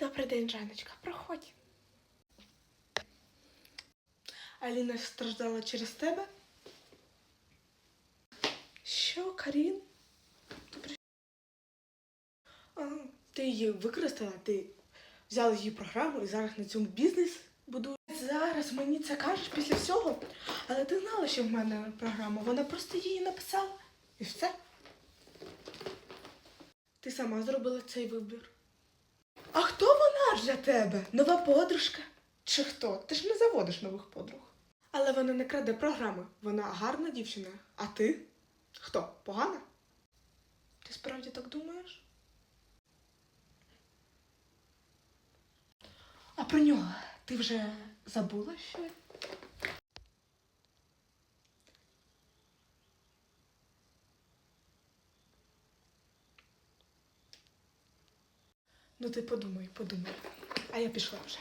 Добрий день, Жаночка, проходь. Аліна страждала через тебе. Що, Карін? Добре. А, ти її використала, ти взяла її програму і зараз на цьому бізнес будуєш. Зараз мені це кажеш після всього. Але ти знала, що в мене програма. Вона просто її написала. І все. Ти сама зробила цей вибір. Для тебе? Нова подружка? Чи хто? Ти ж не заводиш нових подруг. Але вона не краде програми. Вона гарна дівчина. А ти? Хто? Погана? Ти справді так думаєш? А про нього ти вже забула що? Ну ти подумай, подумай. А я пішла вже.